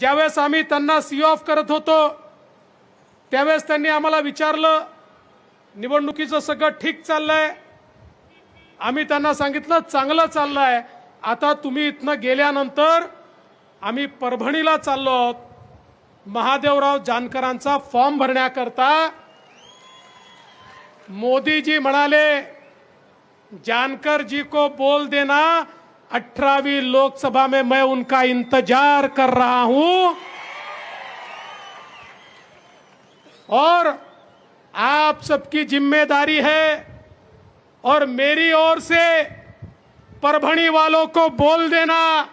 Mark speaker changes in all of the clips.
Speaker 1: ज्यावेळेस आम्ही त्यांना सी ऑफ करत होतो त्यावेळेस त्यांनी आम्हाला विचारलं निवडणुकीचं सगळं ठीक चाललंय. आम्ही त्यांना सांगितलं चांगलं चाललंय. आता तुम्ही इथनं गेल्यानंतर आम्ही परभणीला चाललो आहोत. महादेवराव जानकरांचा फॉर्म भरण्याकरता मोदीजी म्हणाले जानकर जी को बोल देना अठारहवीं लोकसभा में मैं उनका इंतज़ार कर रहा हूँ। और आप सबकी ज़िम्मेदारी है और मेरी ओर से परभणी वालों को बोल देना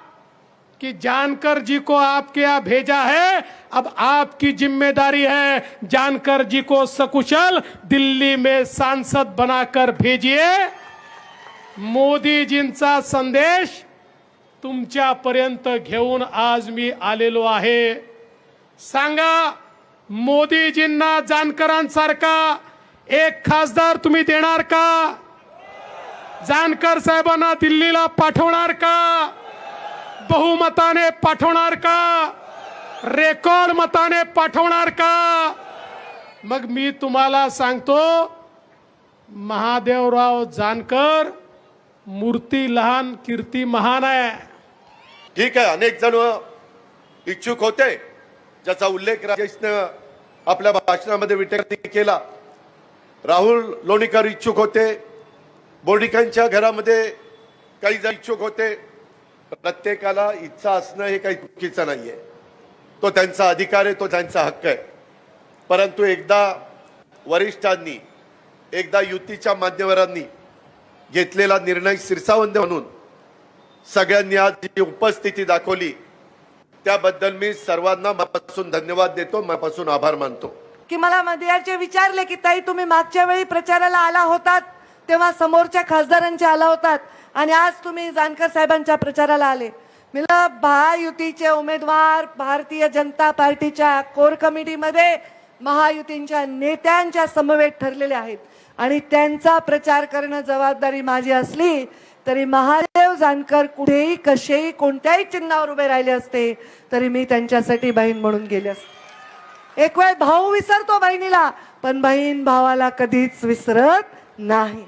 Speaker 1: कि जानकर जी को आपके यहाँ भेजा है। अब आपकी ज़िम्मेदारी है जानकर जी को सकुशल दिल्ली में सांसद बनाकर भेजिए। मोदीजींचा संदेश तुमच्यापर्यंत घेऊन आज मी आलेलो आहे. सांगा मोदीजींना जानकरांसारखा एक खासदार तुम्ही देणार का? जानकर साहेबांना दिल्लीला पाठवणार का? बहुमताने पाठवणार का? रेकॉर्ड मताने पाठवणार का? मग मी तुम्हाला सांगतो महादेवराव जानकर मूर्ती लहान कीर्ती महान आहे.
Speaker 2: ठीक आहे अनेक जण इच्छुक होते. ज्याचा उल्लेख राजेशनं आपल्या भाषणामध्ये विटेकरनी केला. राहुल लोणीकर इच्छुक होते. बोर्डिकांच्या घरामध्ये काही जण इच्छुक होते. प्रत्येकाला इच्छा असणं हे काही चुकीचं आहे तो त्यांचा अधिकार आहे तो त्यांचा हक्क आहे. परंतु एकदा वरिष्ठांनी एकदा युतीच्या मान्यवरांनी घेतलेला निर्णय शिरसावंत म्हणून सगळ्यांनी आज जी उपस्थिती दाखवली. त्याबद्दल मी सर्वांना मनापासून धन्यवाद देतो मनापासून आभार मानतो.
Speaker 3: की मला मध्याचे विचारले की ताई तुम्ही मागच्या वेळी प्रचाराला आला होतात तेव्हा समोरच्या खासदारांच्या आला होतात आणि आज तुम्ही जानकर साहेबांच्या प्रचाराला आले. मला महायुतीचे उमेदवार भारतीय जनता पार्टीच्या कोर कमिटीमध्ये महायुतींच्या नेत्यांच्या समवेत ठरलेले आहेत. आणि त्यांचा प्रचार करणं जबाबदारी माझी असली तरी महादेव जानकर कुठेही कसेही कोणत्याही चिन्हावर उभे राहिले असते तरी मी त्यांच्यासाठी बहीण म्हणून गेले असते. एक वेळ भाऊ विसरतो बहिणीला पण बहीण भावाला कधीच विसरत नाही.